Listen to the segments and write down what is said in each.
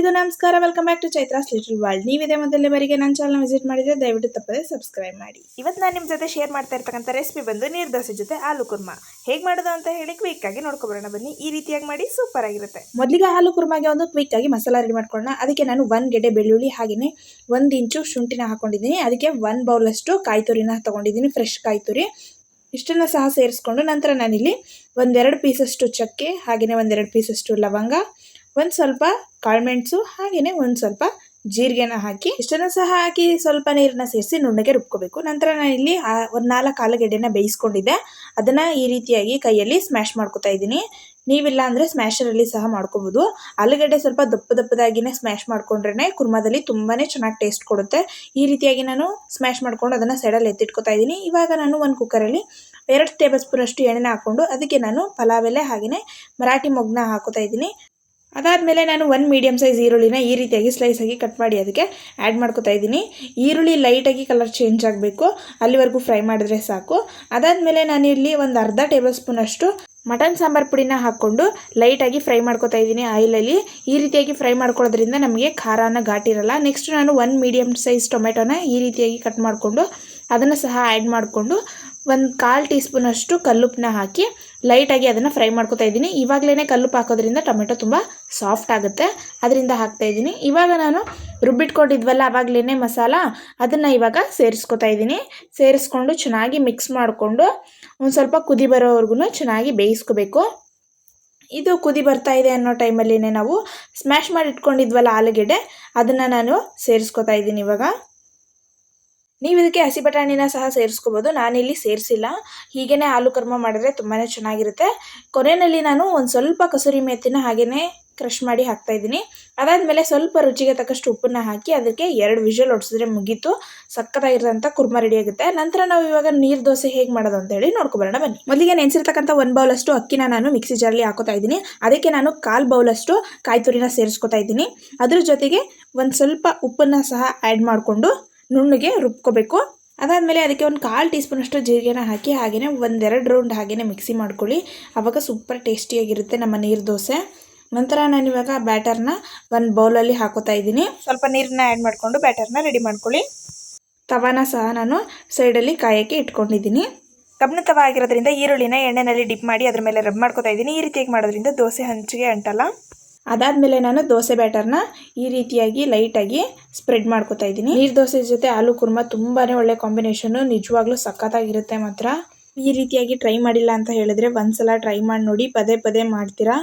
ಎಲ್ರಿಗೂ ನಮಸ್ಕಾರ. Welcome back to Chaitra's little world ನೀವಿದೆ ಮೊದಲೇ ಬಾರಿಗೆ ನನ್ನ ಚಾನಲ್ ವಿಸಿಟ್ ಮಾಡಿದ್ರೆ ದಯವಿಟ್ಟು ತಪ್ಪದೆ ಸಬ್ಸ್ಕ್ರೈಬ್ ಮಾಡಿ. ಇವತ್ತು ನಾನು ನಿಮ್ಮ ಜೊತೆ ಶೇರ್ ಮಾಡ್ತಾ ಇರ್ತಕ್ಕಂಥ ರೆಸಿಪಿ ಬಂದು ನೀರು ದೋಸೆ ಜೊತೆ ಆಲೂ ಕುರ್ಮಾ. ಹೇಗೆ ಮಾಡೋದು ಅಂತ ಹೇಳಿ ಕ್ವಿಕ್ ಆಗಿ ನೋಡ್ಕೊಬರೋಣ. ಬನ್ನಿ ಈ ರೀತಿಯಾಗಿ ಮಾಡಿ ಸೂಪರ್ ಆಗಿರುತ್ತೆ. ಮೊದಲಿಗೆ ಆಲೂ ಕುರ್ಮಾಗೆ ಒಂದು ಕ್ವಿಕ್ ಆಗಿ ಮಸಾಲ ರೆಡಿ ಮಾಡ್ಕೊಳ್ಳೋಣ. ಅದಕ್ಕೆ ನಾನು ಒಂದು ಗೆಡ್ಡೆ ಬೆಳ್ಳುಳ್ಳಿ ಹಾಗೆಯೇ ಒಂದು ಇಂಚು ಶುಂಠಿನ ಹಾಕೊಂಡಿದ್ದೀನಿ. ಅದಕ್ಕೆ ಒಂದು ಬೌಲಷ್ಟು ಕಾಯಿ ತುರಿನ ತಗೊಂಡಿದ್ದೀನಿ ಫ್ರೆಶ್ ಕಾಯಿ ತುರಿ ಇಷ್ಟನ್ನು ಸಹ ಸೇರಿಸ್ಕೊಂಡು ನಂತರ ನಾನಿಲ್ಲಿ ಒಂದೆರಡು ಪೀಸಷ್ಟು ಚಕ್ಕೆ ಹಾಗೆಯೇ ಒಂದೆರಡು ಪೀಸಷ್ಟು ಲವಂಗ ಒಂದು ಸ್ವಲ್ಪ ಕಾಳುಮೆಣಸು ಹಾಗೆಯೇ ಒಂದು ಸ್ವಲ್ಪ ಜೀರಿಗೆನ ಹಾಕಿ, ಇಷ್ಟನ್ನು ಸಹ ಹಾಕಿ ಸ್ವಲ್ಪ ನೀರನ್ನ ಸೇರಿಸಿ ನುಣ್ಣಗೆ ರುಬ್ಕೋಬೇಕು. ನಂತರ ನಾನು ಇಲ್ಲಿ ಒಂದು ನಾಲ್ಕು ಆಲೂಗೆಡ್ಡೆನ ಬೇಯಿಸ್ಕೊಂಡಿದ್ದೆ. ಅದನ್ನು ಈ ರೀತಿಯಾಗಿ ಕೈಯಲ್ಲಿ ಸ್ಮ್ಯಾಶ್ ಮಾಡ್ಕೊತಾ ಇದ್ದೀನಿ. ನೀವಿಲ್ಲ ಅಂದರೆ ಸ್ಮ್ಯಾಶರಲ್ಲಿ ಸಹ ಮಾಡ್ಕೋಬೋದು. ಆಲೂಗಡ್ಡೆ ಸ್ವಲ್ಪ ದಪ್ಪ ದಪ್ಪದಾಗಿನೇ ಸ್ಮ್ಯಾಶ್ ಮಾಡ್ಕೊಂಡ್ರೆ ಕುರ್ಮಾದಲ್ಲಿ ತುಂಬಾ ಚೆನ್ನಾಗಿ ಟೇಸ್ಟ್ ಕೊಡುತ್ತೆ. ಈ ರೀತಿಯಾಗಿ ನಾನು ಸ್ಮ್ಯಾಶ್ ಮಾಡ್ಕೊಂಡು ಅದನ್ನು ಸೈಡಲ್ಲಿ ಎತ್ತಿಟ್ಕೊತಾ ಇದ್ದೀನಿ. ಇವಾಗ ನಾನು ಒಂದು ಕುಕ್ಕರಲ್ಲಿ ಎರಡು ಟೇಬಲ್ ಸ್ಪೂನ್ ಅಷ್ಟು ಎಣ್ಣೆನ ಹಾಕ್ಕೊಂಡು ಅದಕ್ಕೆ ನಾನು ಪಲಾವ್ ಎಲೆ ಹಾಗೆಯೇ ಮರಾಠಿ ಮೊಗ್ನ ಹಾಕೋತಾ ಇದ್ದೀನಿ. ಅದಾದಮೇಲೆ ನಾನು ಒನ್ ಮೀಡಿಯಮ್ ಸೈಜ್ ಈರುಳ್ಳಿನ ಈ ರೀತಿಯಾಗಿ ಸ್ಲೈಸಾಗಿ ಕಟ್ ಮಾಡಿ ಅದಕ್ಕೆ ಆ್ಯಡ್ ಮಾಡ್ಕೋತಾ ಇದ್ದೀನಿ. ಈರುಳ್ಳಿ ಲೈಟಾಗಿ ಕಲರ್ ಚೇಂಜ್ ಆಗಬೇಕು. ಅಲ್ಲಿವರೆಗೂ ಫ್ರೈ ಮಾಡಿದ್ರೆ ಸಾಕು. ಅದಾದಮೇಲೆ ನಾನು ಇಲ್ಲಿ ಒಂದು ಅರ್ಧ ಟೇಬಲ್ ಸ್ಪೂನಷ್ಟು ಮಟನ್ ಸಾಂಬಾರು ಪುಡಿನ ಹಾಕ್ಕೊಂಡು ಲೈಟಾಗಿ ಫ್ರೈ ಮಾಡ್ಕೊತಾ ಇದ್ದೀನಿ ಆಯಿಲಲ್ಲಿ. ಈ ರೀತಿಯಾಗಿ ಫ್ರೈ ಮಾಡ್ಕೊಳ್ಳೋದ್ರಿಂದ ನಮಗೆ ಖಾರನ ಘಾಟಿರಲ್ಲ ನೆಕ್ಸ್ಟ್ ನಾನು ಒಂದು ಮೀಡಿಯಮ್ ಸೈಜ್ ಟೊಮೆಟೊನ ಈ ರೀತಿಯಾಗಿ ಕಟ್ ಮಾಡಿಕೊಂಡು ಅದನ್ನು ಸಹ ಆ್ಯಡ್ ಮಾಡಿಕೊಂಡು ಒಂದು ಕಾಲು ಟೀ ಸ್ಪೂನಷ್ಟು ಕಲ್ಲುಪ್ಪನ್ನ ಹಾಕಿ ಲೈಟಾಗಿ ಅದನ್ನು ಫ್ರೈ ಮಾಡ್ಕೊತಾ ಇದ್ದೀನಿ. ಇವಾಗಲೇ ಕಲ್ಲುಪ್ಪು ಹಾಕೋದ್ರಿಂದ ಟೊಮೆಟೊ ತುಂಬ ಸಾಫ್ಟ್ ಆಗುತ್ತೆ. ಅದರಿಂದ ಹಾಕ್ತಾ ಇದ್ದೀನಿ. ಇವಾಗ ನಾನು ರುಬ್ಬಿಟ್ಕೊಂಡಿದ್ವಲ್ಲ ಆವಾಗಲೇ ಮಸಾಲ, ಅದನ್ನು ಇವಾಗ ಸೇರಿಸ್ಕೊತಾ ಇದ್ದೀನಿ. ಸೇರಿಸ್ಕೊಂಡು ಚೆನ್ನಾಗಿ ಮಿಕ್ಸ್ ಮಾಡಿಕೊಂಡು ಒಂದು ಸ್ವಲ್ಪ ಕುದಿ ಬರೋವರೆಗೂ ಚೆನ್ನಾಗಿ ಬೇಯಿಸ್ಕೋಬೇಕು. ಇದು ಕುದಿ ಬರ್ತಾ ಇದೆ ಅನ್ನೋ ಟೈಮಲ್ಲಿನೇ ನಾವು ಸ್ಮ್ಯಾಶ್ ಮಾಡಿ ಇಟ್ಕೊಂಡಿದ್ವಲ್ಲ ಆಲೂಗೆಡ್ಡೆ, ಅದನ್ನು ನಾನು ಸೇರಿಸ್ಕೊತಾ ಇದ್ದೀನಿ ಇವಾಗ. ನೀವು ಇದಕ್ಕೆ ಹಸಿ ಬಟಾಣಿನ ಸಹ ಸೇರಿಸ್ಕೋಬೋದು. ನಾನಿಲ್ಲಿ ಸೇರಿಸಿಲ್ಲ. ಹೀಗೇ ಆಲೂ ಕರ್ಮ ಮಾಡಿದ್ರೆ ತುಂಬಾ ಚೆನ್ನಾಗಿರುತ್ತೆ. ಕೊನೆಯಲ್ಲಿ ನಾನು ಒಂದು ಸ್ವಲ್ಪ ಕಸೂರಿ ಮೆತ್ತಿನ ಹಾಗೆಯೇ ಕ್ರಷ್ ಮಾಡಿ ಹಾಕ್ತಾ ಇದ್ದೀನಿ. ಅದಾದಮೇಲೆ ಸ್ವಲ್ಪ ರುಚಿಗೆ ತಕ್ಕಷ್ಟು ಉಪ್ಪನ್ನ ಹಾಕಿ ಅದಕ್ಕೆ ಎರಡು ವಿಷಲ್ ಒಡಿಸಿದ್ರೆ ಮುಗೀತು. ಸಕ್ಕತ್ತಾಗಿರೋಂಥ ಕುರ್ಮ ರೆಡಿ ಆಗುತ್ತೆ. ನಂತರ ನಾವು ಇವಾಗ ನೀರು ದೋಸೆ ಹೇಗೆ ಮಾಡೋದು ಅಂತ ಹೇಳಿ ನೋಡ್ಕೊಬರೋಣ ಬನ್ನಿ. ಮೊದಲಿಗೆ ನೆನೆಸಿರ್ತಕ್ಕಂಥ ಒಂದು ಬೌಲಷ್ಟು ಅಕ್ಕಿನ ನಾನು ಮಿಕ್ಸಿ ಜಾರಲ್ಲಿ ಹಾಕೋತಾ ಇದ್ದೀನಿ. ಅದಕ್ಕೆ ನಾನು ಕಾಲು ಬೌಲಷ್ಟು ಕಾಯಿ ತುರಿನ ಸೇರಿಸ್ಕೊತಾ ಇದ್ದೀನಿ. ಅದ್ರ ಜೊತೆಗೆ ಒಂದು ಸ್ವಲ್ಪ ಉಪ್ಪನ್ನು ಸಹ ಆ್ಯಡ್ ಮಾಡಿಕೊಂಡು ನುಣ್ಣಗೆ ರುಬ್ಕೋಬೇಕು. ಅದಾದಮೇಲೆ ಅದಕ್ಕೆ ಒಂದು ಕಾಲು ಟೀ ಸ್ಪೂನಷ್ಟು ಜೀರಿಗೆನ ಹಾಕಿ ಹಾಗೆಯೇ ಒಂದೆರಡು ರೌಂಡ್ ಹಾಗೆಯೇ ಮಿಕ್ಸಿ ಮಾಡ್ಕೊಳ್ಳಿ. ಆವಾಗ ಸೂಪರ್ ಟೇಸ್ಟಿಯಾಗಿರುತ್ತೆ ನಮ್ಮ ನೀರು ದೋಸೆ. ನಂತರ ನಾನು ಇವಾಗ ಬ್ಯಾಟರ್ನ ಒಂದು ಬೌಲಲ್ಲಿ ಹಾಕೋತಾ ಇದ್ದೀನಿ. ಸ್ವಲ್ಪ ನೀರನ್ನ ಆ್ಯಡ್ ಮಾಡಿಕೊಂಡು ಬ್ಯಾಟರ್ನ ರೆಡಿ ಮಾಡ್ಕೊಳ್ಳಿ. ತವಾನ ಸಹ ನಾನು ಸೈಡಲ್ಲಿ ಕಾಯೋಕ್ಕೆ ಇಟ್ಕೊಂಡಿದ್ದೀನಿ. ಕಬ್ಬಿಣ ತವ ಆಗಿರೋದ್ರಿಂದ ಈರುಳ್ಳಿನ ಎಣ್ಣೆನಲ್ಲಿ ಡಿಪ್ ಮಾಡಿ ಅದ್ರ ಮೇಲೆ ರಬ್ ಮಾಡ್ಕೋತಾ ಇದ್ದೀನಿ. ಈ ರೀತಿಯಾಗಿ ಮಾಡೋದ್ರಿಂದ ದೋಸೆ ಹಂಚಿಗೆ ಅಂಟಲ್ಲ. ಅದಾದಮೇಲೆ ನಾನು ದೋಸೆ ಬ್ಯಾಟರ್ನ ಈ ರೀತಿಯಾಗಿ ಲೈಟಾಗಿ ಸ್ಪ್ರೆಡ್ ಮಾಡ್ಕೋತಾ ಇದ್ದೀನಿ. ನೀರು ದೋಸೆ ಜೊತೆ ಆಲೂ ಕುರ್ಮ ತುಂಬಾ ಒಳ್ಳೆ ಕಾಂಬಿನೇಷನ್ನು ನಿಜವಾಗ್ಲೂ ಸಖತ್ತಾಗಿರುತ್ತೆ ಮಾತ್ರ. ಈ ರೀತಿಯಾಗಿ ಟ್ರೈ ಮಾಡಿಲ್ಲ ಅಂತ ಹೇಳಿದ್ರೆ ಒಂದ್ಸಲ ಟ್ರೈ ಮಾಡಿ ನೋಡಿ, ಪದೇ ಪದೇ ಮಾಡ್ತೀರಾ?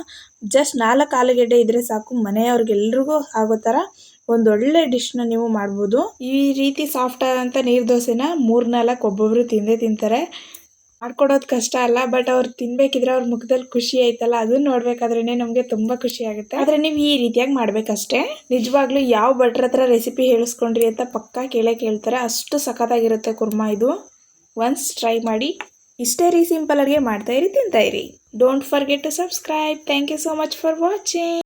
ಜಸ್ಟ್ ನಾಲ್ಕು ಆಲೂಗೆಡ್ಡೆ ಇದ್ದರೆ ಸಾಕು, ಮನೆಯವ್ರಿಗೆಲ್ರಿಗೂ ಆಗೋ ಥರ ಒಂದೊಳ್ಳೆ ಡಿಶ್ನ ನೀವು ಮಾಡ್ಬೋದು. ಈ ರೀತಿ ಸಾಫ್ಟ್ ಆದಂಥ ನೀರು ದೋಸೆನ ಮೂರು ನಾಲ್ಕು ಒಬ್ಬೊಬ್ಬರು ತಿಂದೇ ತಿಂತಾರೆ. ಮಾಡ್ಕೊಡೋದು ಕಷ್ಟ ಅಲ್ಲ ಬಟ್ ಅವ್ರು ತಿನ್ಬೇಕಿದ್ರೆ ಅವ್ರ ಮುಖದಲ್ಲಿ ಖುಷಿ ಐತಲ್ಲ ಅದನ್ನ ನೋಡ್ಬೇಕಾದ್ರೇನೆ ನಮಗೆ ತುಂಬಾ ಖುಷಿ ಆಗುತ್ತೆ. ಆದ್ರೆ ನೀವು ಈ ರೀತಿಯಾಗಿ ಮಾಡಬೇಕಷ್ಟೇ. ನಿಜವಾಗ್ಲೂ ಯಾವ ಭಟ್ರ ಹತ್ರ ರೆಸಿಪಿ ಹೇಳಿಸ್ಕೊಂಡ್ರಿ ಅಂತ ಪಕ್ಕಾ ಕೇಳೇ ಕೇಳ್ತಾರೆ. ಅಷ್ಟು ಸಖತ್ತಾಗಿರುತ್ತೆ ಕುರ್ಮಾ ಇದು. ಒನ್ಸ್ ಟ್ರೈ ಮಾಡಿ, ಇಷ್ಟೇ ರೀ ಸಿಂಪಲ್ ಅಡುಗೆ ಮಾಡ್ತಾ ಇರಿ, ತಿಂತಾ ಇರಿ. Don't forget to subscribe thank you so much for watching